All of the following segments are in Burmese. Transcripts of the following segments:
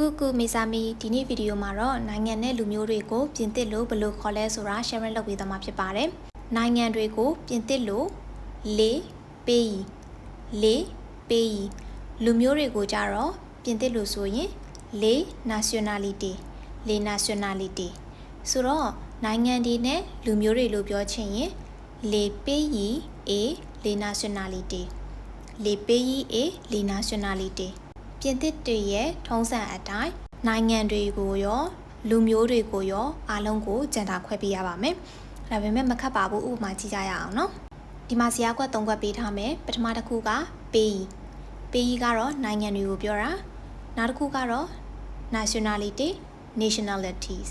ကုကုမီဆာမီဒီနေ့ဗီဒီယိုမှာတော့နိုင်ငံနဲ့လူမျိုးတွေကိုပြင်သစ်လို့ဘယ်လိုခေါ်လဲဆိုတာ share လုပ်ပေးသွားမှာဖြစ်ပါတယ်။နိုင်ငံတွေကိုပြင်သစ်လို့လေပေးလေပေးလူမျိုးတွေကိုကြတော့ပြင်သစ်လို့ဆိုရင်လေ nationality လေ nationality ဆိုတော့နိုင်ငံတွေနဲ့လူမျိုးတွေလို့ပြောချင်ရင်လေပေး a လေ nationality လေပေး a လေ nationality ပြင်သစ်တွေရဲ့ထုံးစံအတိုင်းနိုင်ငံတွေကိုရောလူမျိုးတွေကိုရောအားလုံးကိုကြံတာခွဲပေးရပါမယ်။ဒါပေမဲ့မခတ်ပါဘူးဥပမာကြည့်ကြရအောင်နော်။ဒီမှာဇာတ်ကွက်၃ကွက်ပေးထားမယ်။ပထမတစ်ခုကပေးပေးကတော့နိုင်ငံတွေကိုပြောတာ။နောက်တစ်ခုကတော့ nationality nationalities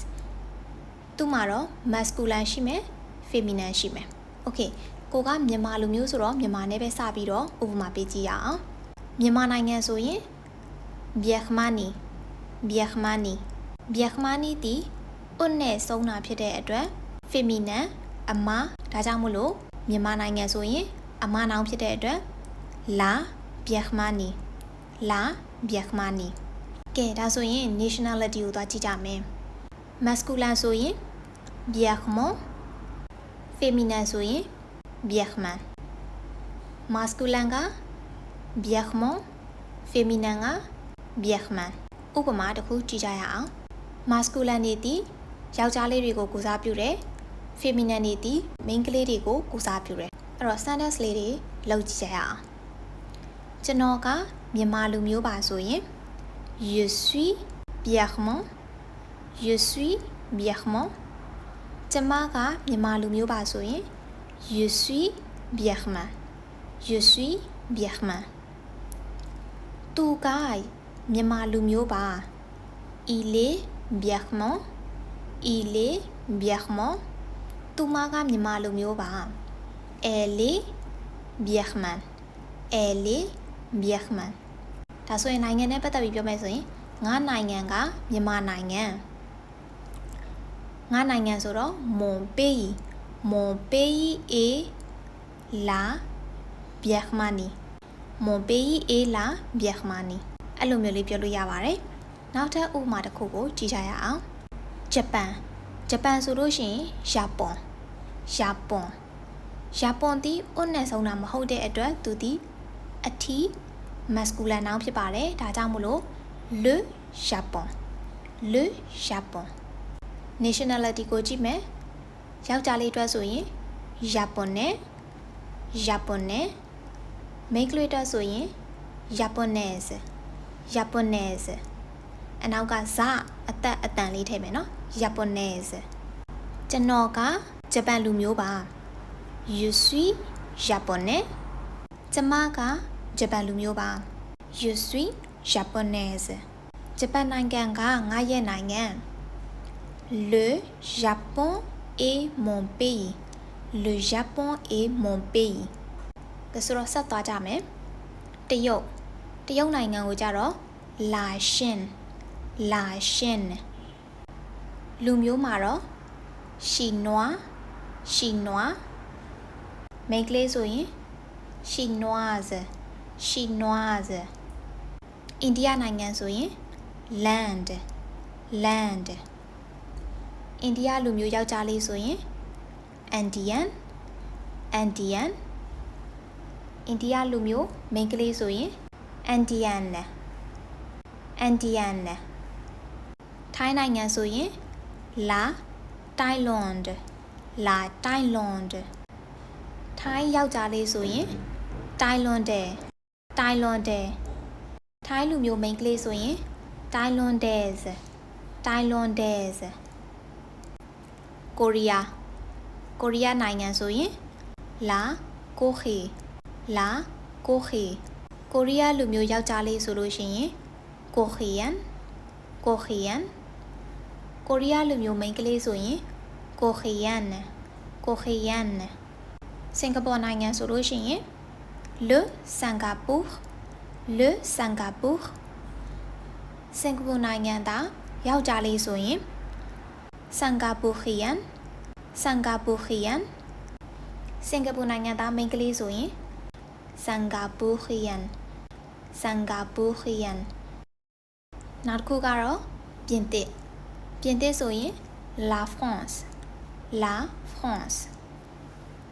သူ့မှာတော့ masculine ရှိမယ် feminine ရှိမယ်။ Okay ကိုကမြန်မာလူမျိုးဆိုတော့မြန်မာနဲ့ပဲစပြီးတော့ဥပမာပေးကြည့်ရအောင်။မြန်မာနိုင်ငံဆိုရင် Birmani Birmani Birmani တီဥနဲ့ဆုံးတာဖြစ်တဲ့အတွက် feminine အမဒါကြောင့်မို့လို့မြန်မာနိုင်ငံဆိုရင် အမနောင်ဖြစ်တဲ့အတွက် la Birmani la Birmani ကဲဒါဆိုရင် nationality ကိုသွားကြည့်ကြမယ် masculine ဆိုရင် Birman feminine ဆိုရင် Birman masculine က Birman feminine က Birman ဥပမာတစ်ခုကြည့်ကြရအောင် masculine နေသည်ယောက်ျားလေးတွေကိုကိုစားပြုတယ် feminine နေသည် main ကလေးတွေကိုကိုစားပြုတယ်အဲ့တော့ sentence လေးတွေလုပ်ကြည့်ကြရအောင်ကျွန်တော်ကမြန်မာလူမျိုးပါဆိုရင် je suis Birman je suis Birman ကျမကမြန်မာလူမျိုးပါဆိုရင် je suis Birman je suis Birman သူက မြန်မာလူမျိုးပါ il est Birman il est Birman သူမကမြန်မာလူမျိုးပါ elle est Birman elle est Birman ဒါဆိုရင်နိုင်ငံနဲ့ပတ်သက်ပြီးပြောမယ်ဆိုရင်ငါနိုင်ငံကမြန်မာနိုင်ငံငါနိုင်ငံဆိုတော့ mon pays mon pays est la Birmanie mon pays est la Birmanie အဲ့လိုမျိုးလေးပြောလို့ရပါတယ်နောက်ထပ်ဥပမာတစ်ခုကိုကြည့်ကြရအောင်ဂျပန်ဂျပန်ဆိုလို့ရှိရင်ဂျပန်ဂျပန်ဂျပန်ဒီဥနဲ့ဆုံးတာမဟုတ်တဲ့အတွက်သူဒီအထီ masculine noun ဖြစ်ပါတယ်ဒါကြောင့်မို့လို့ le Japon le Japon nationality ကိုကြည့်မယ်ယောက်ျားလေးအတွက်ဆိုရင် Japonais Japonais မိန်းကလေးအတွက်ဆိုရင် Japonaise Japonaise အနောက်ကဇအသက်အတန်လေးထည့်မယ်နော် Japonaise ကျွန်တော်ကဂျပန်လူမျိုးပါ Je suis japonais ကျမကဂျပန်လူမျိုးပါ Je suis japonaise ဂျပန်နိုင်ငံကငါရဲ့နိုင်ငံ Le Japon est mon pays Le Japon est mon pays ဒါဆိုတော့ဆက်သွားကြမယ်တရုတ် တရုတ်နိုင်ငံကိုကြတော့ La Chine La Chine လူမျိုးမှာတော့ Chinois Chinois မိန်းကလေးဆိုရင် chinoise chinoise အိန္ဒိယနိုင်ငံဆိုရင် land land အိန္ဒိယလူမျိုးယောက်ျားလေးဆိုရင် indian indian အိန္ဒိယလူမျိုးမိန်းကလေးဆိုရင် indian indian ထိုင်းနိုင်ငံဆိုရင် la thailand la thailand ထိုင်းယောက်ျားလေးဆိုရင်တိုင်လွန်တယ်တိုင်လွန်တယ်ထိုင်းလူမျိုးမိန်းကလေးဆိုရင်တိုင်လွန်တယ်တိုင်လွန်တယ်ကိုရီးယားကိုရီးယားနိုင်ငံဆိုရင်လာကိုခေလာ ကိုခေကိုရီးယားလူမျိုးယောက်ျားလေးဆိုလို့ရှိရင်ကိုခီယန်ကိုခီယန်ကိုရီးယားလူမျိုးမိန်းကလေးဆိုရင်ကိုခီယန်ကိုခီယန်စင်ကာပူနိုင်ငံဆိုလို့ရှိရင် le Singapour le Singapour စင်ကာပူနိုင်ငံသားယောက်ျားလေးဆိုရင် Singaporean Singaporean စင်ကာပူနိုင်ငံသားမိန်းကလေးဆိုရင် Singaporean Singaporean နောက်တစ်ခုကတော့ပြင်သစ်ပြင်သစ်ဆိုရင် La France La France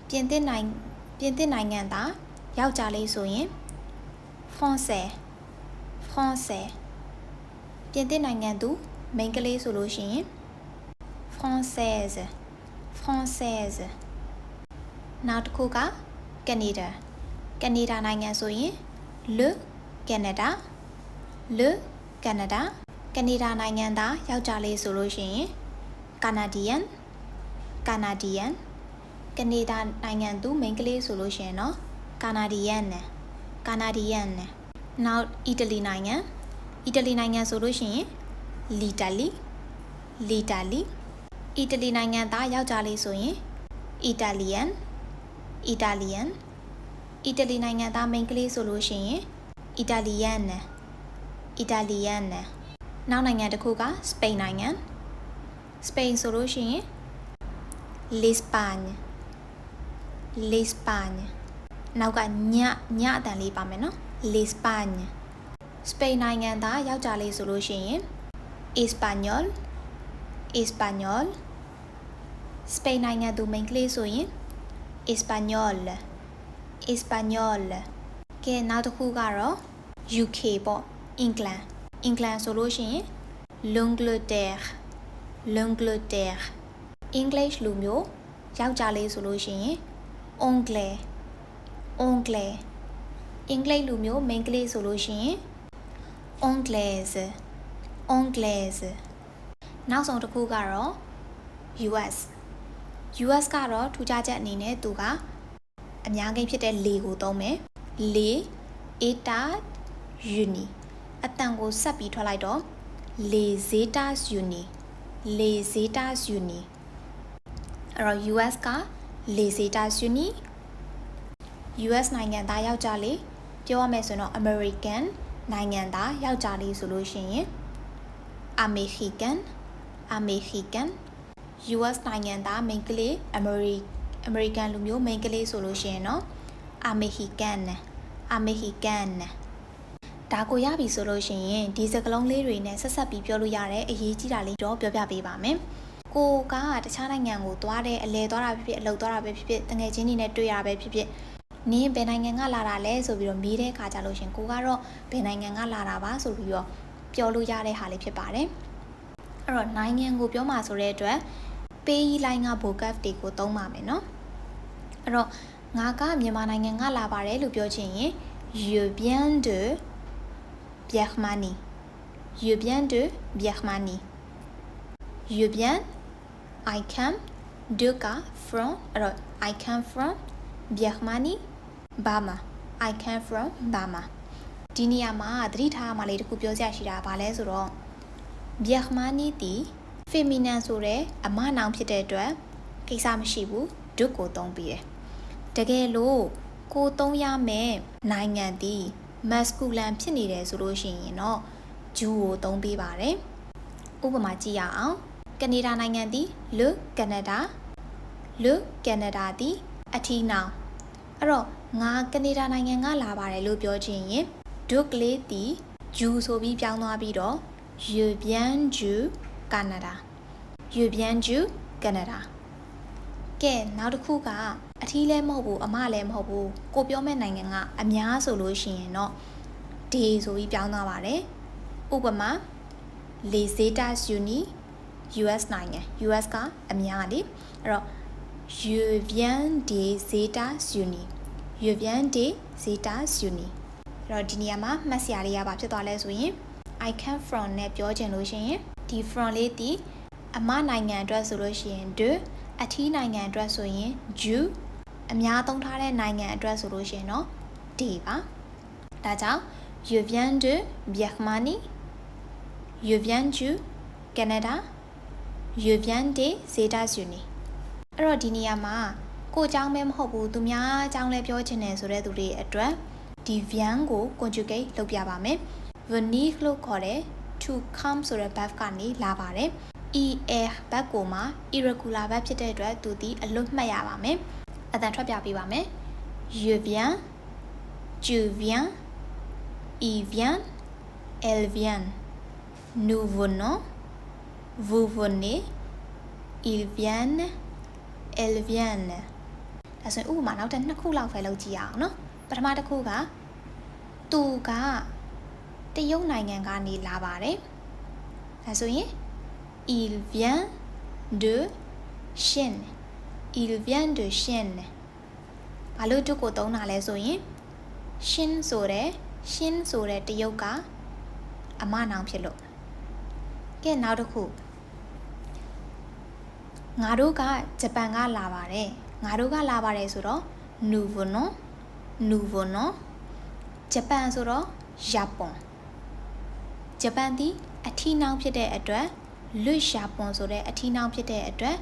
ပြင်သစ်နိုင်ပြင်သစ်နိုင်ငံသားယောက်ျားလေးဆိုရင် Français Français ပြင်သစ်နိုင်ငံသူမိန်းကလေးဆိုလို့ရှိရင် Française Française နောက်တစ်ခုကကနေဒါ ကနေဒါနိုင်ငံဆိုရင် Le Canada Le Canada ကနေဒါနိုင်ငံသားယောက်ျားလေးဆိုလို့ရှိရင် Canadian Canadian ကနေဒါနိုင်ငံသူမိန်းကလေးဆိုလို့ရှိရင်တော့ Canadian နဲ့ Canadian နဲ့နောက်အီတလီနိုင်ငံအီတလီနိုင်ငံဆိုလို့ရှိရင် l'Italie l'Italie အီတလီနိုင်ငံသားယောက်ျားလေးဆိုရင် Italian Italian အီတလီနိုင်ငံသားမိန်းကလေးဆိုလို့ရှိရင် Italian နဲ့ Italian နဲ့နောက်နိုင်ငံတစ်ခုကစပိန်နိုင်ငံစပိန်ဆိုလို့ရှိရင် l'Espagne l'Espagne နောက်ကညညအတန်လေးပါမယ်နော် l'Espagne စပိန်နိုင်ငံသားယောက်ျားလေးဆိုလို့ရှိရင် Espagnol Espagnol စပိန်နိုင်ငံသူမိန်းကလေးဆိုရင် Espagnol Espagnol ကဲနောက်တစ်ခုကတော့ UK ပေါ့အင်္ဂလန်အင်္ဂလန်ဆိုလို့ရှိရင် l'Angleterre l'Angleterre English လူမျိုးယောက်ျားလေးဆိုလို့ရှိရင် anglais anglais အင်္ဂလိပ်လူမျိုးမိန်းကလေးဆိုလို့ရှိရင် anglaise anglaise နောက်ဆုံးတစ်ခုကတော့ US US ကတော့ထူးခြားချက်အနေနဲ့သူက အများကြီးဖြစ်တဲ့လေကိုသုံးမယ်လေ eta uni အတန်ကိုဆက်ပြီးထွက်လိုက်တော့လေဇေတာ uni လေဇေတာ uni အဲ့တော့ US ကလေဇေတာ uni US နိုင်ငံသားယောက်ျားလေးပြောရမယ်ဆိုတော့ American နိုင်ငံသားယောက်ျားလေးဆိုလို့ရှိရင် American American US နိုင်ငံသားမိန်းကလေး American American လူမျိုးမိန်းကလေးဆိုလို့ရှိရင်တော့ American American ဒါကိုရပြီဆိုလို့ရှိရင်ဒီစကလုံးလေးတွေနဲ့ဆက်ဆက်ပြီးပြောလို့ရတဲ့အရေးကြီးတာလေးတော့ပြောပြပေးပါမယ်ကိုကတခြားနိုင်ငံကိုသွားတဲ့အလဲသွားတာဖြစ်ဖြစ်အလုပ်သွားတာပဲဖြစ်ဖြစ်တငယ်ချင်းတွေနဲ့တွေ့ရပဲဖြစ်ဖြစ်နင်းဘယ်နိုင်ငံကလာတာလဲဆိုပြီးတော့မေးတဲ့အခါကြလို့ရှင်ကိုကတော့ဘယ်နိုင်ငံကလာတာပါဆိုပြီးတော့ပြောလို့ရတဲ့ဟာလေးဖြစ်ပါတယ်အဲ့တော့နိုင်ငံကိုပြောမှဆိုတဲ့အတွက်ပေးကြီးလိုင်းက vocab တွေကိုသုံးပါမယ်နော် အဲ့တော့ငါကမြန်မာနိုင်ငံကလာပါတယ်လို့ပြောချင်ရင် je viens de Birmanie je viens de Birmanie je viens I come de ka from အဲ့တော့ I come from Birmanie Burma I come from Burma ဒီနေရာမှာသတိထားမှလေးတခုပြောစရာရှိတာဗာလဲဆိုတော့ Birmanie တီ feminine ဆိုတဲ့အမနောင်ဖြစ်တဲ့အတွက်ကိစ္စမရှိဘူးဒုကိုသုံးပြီးတယ် တကယ်လို့ကိုသုံးရမယ်နိုင်ငံတီ masculine ဖြစ်နေတယ်ဆိုလို့ရှိရင်တော့ဂျူကိုသုံးပေးပါတယ်ဥပမာကြည့်ရအောင်ကနေဒါနိုင်ငံသည် le Canada le Canada သည်အထီးနောင်အဲ့တော့ငါကနေဒါနိုင်ငံကလာပါတယ်လို့ပြောချင်ရင်ဒုကလေးသည်ဂျူဆိုပြီးပြောင်းသွားပြီးတော့ je viens du Canada je viens du Canada ကဲနောက်တစ်ခုက အထီးလည်းမဟုတ်ဘူးအမလည်းမဟုတ်ဘူးကိုပြောမဲ့နိုင်ငံကအများဆိုလို့ရှိရင်တော့ day ဆိုပြီးပြောင်းသွားပါတယ်ဥပမာ les États-Unis US နိုင်ငံ US ကအများလေအဲ့တော့ je viens des États-Unis je viens des États-Unis အဲ့တော့ဒီနေရာမှာမှတ်စရာလေးရပါဖြစ်သွားလဲဆိုရင် I come from နဲ့ပြောချင်လို့ရှိရင်ဒီ from လေးဒီအမနိုင်ငံအတွက်ဆိုလို့ရှိရင် de အထီးနိုင်ငံအတွက်ဆိုရင် ju အများသုံးထားတဲ့နိုင်ငံအတွက်ဆိုလို့ရှိရင်တော့ d ပါဒါကြောင့် je viens de Birmanie je viens du Canada je viens des États-Unis အဲ့တော့ဒီနေရာမှာကိုအကြောင်းပဲမဟုတ်ဘူးသူများအကြောင်းလည်းပြောချင်တယ်ဆိုတဲ့သူတွေအတွက်ဒီ vian ကို conjugate လုပ်ပြပါမယ် venir လို့ခေါ်တဲ့ to come ဆိုတဲ့ verb ကနေလာပါတယ် er ဘတ်ကိုမှာ irregular verb ဖြစ်တဲ့အတွက်သူဒီအလွတ်မှတ်ရပါမယ် အတန်ထွက်ပြပေးပါမယ် je viens tu viens il vient elle vient nous venons vous venez ils viennent elles viennent ဒါဆိုရင်ဥပမာနောက်ထပ်နှစ်ခုလောက်ပဲလုပ်ကြည့်ရအောင်နော်ပထမတစ်ခုကသူကတရုတ်နိုင်ငံကနေလာပါတယ်ဒါဆိုရင် il vient de Chine il vient de Chine ဘာလို့တုတ်ကိုသုံးတာလဲဆိုရင် Shin ဆိုတဲ့ Shin ဆိုတဲ့တရုတ်ကအမနောင်ဖြစ်လို့ကဲနောက်တစ်ခုငါတို့ကဂျပန်ကလာပါတယ်ငါတို့ကလာပါတယ်ဆိုတော့ nous venons nous venons ဂျပန်ဆိုတော့ Japan ဂျပန်ဒီအထီးနှောင်းဖြစ်တဲ့အတွက် le Japon ဆိုတဲ့အထီးနှောင်းဖြစ်တဲ့အတွက်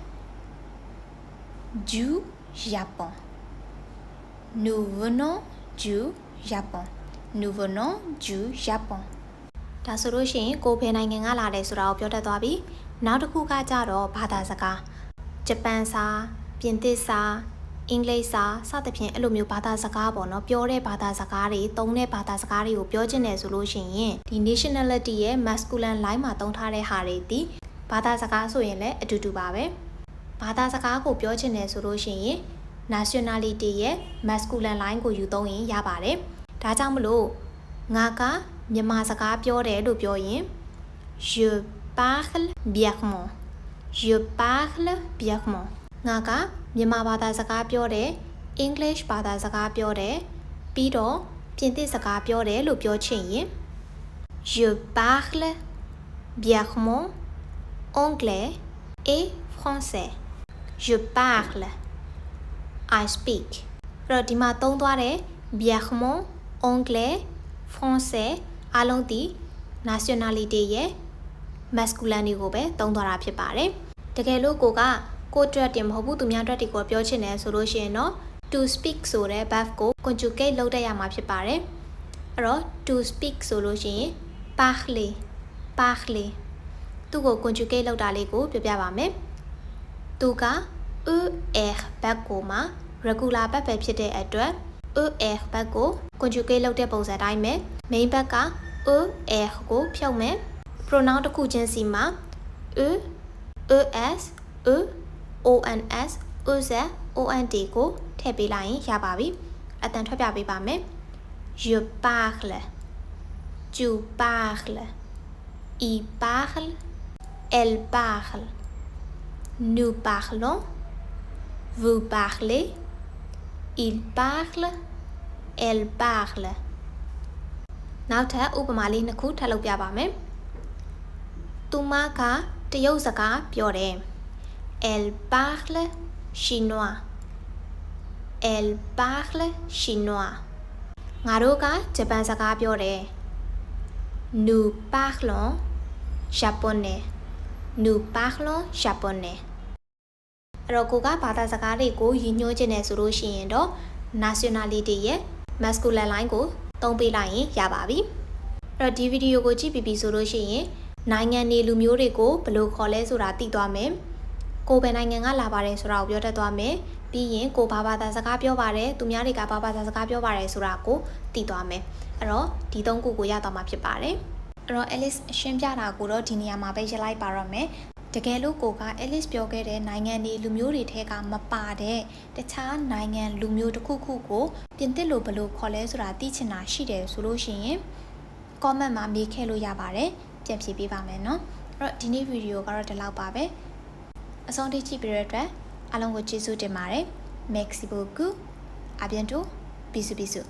du Japon nous venons du Japon nous venons du Japon ဒါဆိုလို့ရှိရင်ကိုဖယ်နိုင်ငံကလာတယ်ဆိုတာကိုပြောတတ်သွားပြီနောက်တစ်ခုကကြတော့ဘာသာစကားဂျပန်စာပြင်သစ်စာအင်္ဂလိပ်စာစသဖြင့်အဲ့လိုမျိုးဘာသာစကားပေါ့နော်ပြောတဲ့ဘာသာစကားတွေသုံးတဲ့ဘာသာစကားတွေကိုပြောချင်တယ်ဆိုလို့ရှိရင်ဒီ nationality ရဲ့ masculine line မှာသုံးထားတဲ့ဟာတွေဒီဘာသာစကားဆိုရင်လည်းအတူတူပါပဲ ဘာသာစကားကိုပြောချင်တယ်ဆိုလို့ရှိရင် nationality ရဲ့ masculine line ကိုယူသုံးရင်ရပါတယ်ဒါကြောင့်မလို့ငါကမြန်မာစကားပြောတယ်လို့ပြောရင် je parle bien je parle bien ငါကမြန်မာဘာသာစကားပြောတယ် English ဘာသာစကားပြောတယ်ပြီးတော့ပြင်သစ်စကားပြောတယ်လို့ပြောချင်ရင် je parle bien anglais et français je parle I speak အဲ့တော့ဒီမှာသုံးသွားတဲ့ bien anglais français အားလုံးဒီ nationality ရဲ့ masculine တွေကိုပဲသုံးသွားတာဖြစ်ပါတယ်တကယ်လို့ကိုကကိုအတွက်တင်မဟုတ်ဘူးသူများအတွက်တွေကိုပြောချင်တယ်ဆိုလို့ရှိရင်တော့ to speak ဆိုတဲ့ verb ကို conjugate လုပ်တတ်ရမှာဖြစ်ပါတယ်အဲ့တော့ to speak ဆိုလို့ရှိရင် parler parler သူ့ကို conjugate လုပ်တာလေးကို ပြောပြပါမယ် သူက er verb ကိုမှာ regular verb ပဲဖြစ်တဲ့အတွက် er verb ကို conjugate လုပ်တဲ့ပုံစံတိုင်းပဲ main verb က er ကိုဖြုတ်မယ် pronoun တစ်ခုချင်းစီမှာ e es e ons uz ont ကိုထည့်ပေးလိုက်ရင်ရပါပြီအတန်ထွက်ပြပေးပါမယ် je parle tu parles il parle elle parle nous parlons vous parlez il parle elle parle နောက်ထပ်ဥပမာလေးနှစ်ခုထပ်လုပ်ပြပါမယ်သူမကတရုတ်စကားပြောတယ် Elle parle chinois Elle parle chinois ငါတို့ကဂျပန်စကားပြောတယ် Nous parlons japonais Nous parlons japonais အဲ့တော့ကိုကဘာသာစကားတွေကိုရည်ညွှန်းခြင်းနဲ့ဆိုလို့ရှိရင်တော့ nationality ရဲ့ masculine line ကိုသုံးပေးလိုက်ရင်ရပါပြီအဲ့တော့ဒီဗီဒီယိုကိုကြည့်ပြီးပြီဆိုလို့ရှိရင်နိုင်ငံနေလူမျိုးတွေကိုဘယ်လိုခေါ်လဲဆိုတာသိသွားမယ်ကိုဘယ်နိုင်ငံကလာပါတယ်ဆိုတာကိုပြောတတ်သွားမယ်ပြီးရင်ကိုဘာဘာသာစကားပြောပါတယ်သူများတွေကဘာဘာသာစကားပြောပါတယ်ဆိုတာကိုသိသွားမယ်အဲ့တော့ဒီသုံးခုကိုရသွားမှာဖြစ်ပါတယ် အဲ့တော့ Alice ရှင်းပြတာကိုတော့ဒီနေရာမှာပဲရလိုက်ပါတော့မယ်တကယ်လို့ကိုက Alice ပြောခဲ့တဲ့နိုင်ငံတွေလူမျိုးတွေထဲကမပါတဲ့တခြားနိုင်ငံလူမျိုးတစ်ခုခုကိုပြင်သစ်လိုဘယ်လိုခေါ်လဲဆိုတာသိချင်တာရှိတယ်ဆိုလို့ရှိရင် comment မှာမေးခဲ့လို့ရပါတယ်ပြန်ဖြေပေးပါမယ်เนาะအဲ့တော့ဒီနေ့ဗီဒီယိုကတော့ဒီလောက်ပါပဲအဆုံးထိကြည့်ပြီးတဲ့အတွက်အားလုံးကိုကျေးဇူးတင်ပါတယ် Merci beaucoup à bientôt bisous bisous